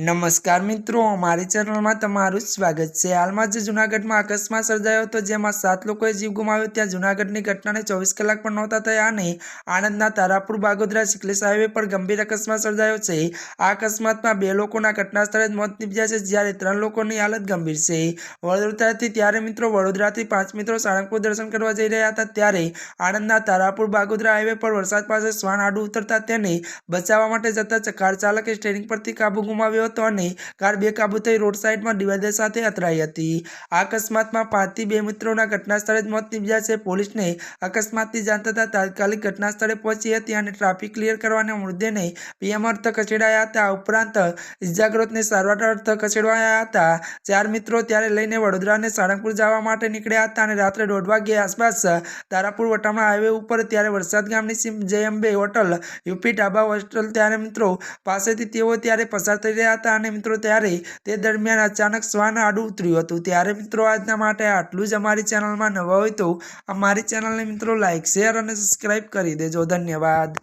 નમસ્કાર મિત્રો, અમારી ચેનલમાં તમારું સ્વાગત છે. હાલમાં જે જૂનાગઢમાં અકસ્માત સર્જાયો હતો, જેમાં સાત લોકોએ જીવ ગુમાવ્યો ત્યાં જૂનાગઢની ઘટનાને ચોવીસ કલાક પણ નહોતા થયા અને આણંદના તારાપુર બાગોદરા સિકલેશ હાઈવે પર ગંભીર અકસ્માત સર્જાયો છે. આ અકસ્માતમાં બે લોકોના ઘટના સ્થળે જ મોત નીપજ્યા છે, જ્યારે ત્રણ લોકોની હાલત ગંભીર છે. વડોદરાથી ત્યારે મિત્રો, વડોદરાથી પાંચ મિત્રો સાળંગપુર દર્શન કરવા જઈ રહ્યા હતા, ત્યારે આણંદના તારાપુર બાગોદરા હાઈવે પર વરસાદ પાસે શ્વાન આડું ઉતરતા તેને બચાવવા માટે જતા કાર ચાલકે સ્ટેરિંગ પરથી કાબુ ગુમાવ્યો અને કાર બેકાબુ થઈ રોડ સાઈડમાં ડિવાઈડર સાથે અથડાઈ હતી. આ અકસ્માતમાં પાંચથી બે મિત્રોના ઘટના સ્થળે જ મોત નીપજ્યા છે. પોલીસને અકસ્માતની જાણ થતાં તાત્કાલિક ઘટના સ્થળે પહોંચી હતી અને ટ્રાફિક ક્લિયર કરવાના મૃતદેહને પીએમ અર્થ ખસેડાયા હતા. ઉપરાંત ઇજાગ્રસ્તને સારવાર અર્થ ખસેડવાયા હતા. ચાર મિત્રો ત્યારે લઈને વડોદરા અને સાળંગપુર જવા માટે નીકળ્યા હતા અને રાત્રે દોઢ વાગ્યે આસપાસ તારાપુર વટામણા હાઈવે ઉપર ત્યારે વરસાદ ગામની સીમ Jai Ambe hotel UP dhaba hostel ત્યારે મિત્રો પાસેથી તેઓ ત્યારે પસાર થઈ રહ્યા હતા અને મિત્રો ત્યારે તે દરમિયાન અચાનક શ્વાન આડું ઉતર્યું હતું. ત્યારે મિત્રો આજના માટે આટલું જ અમારી ચેનલમાં નવા હોય તો અમારી ચેનલને મિત્રો લાઇક શેર અને સબસ્ક્રાઈબ કરી દેજો. ધન્યવાદ.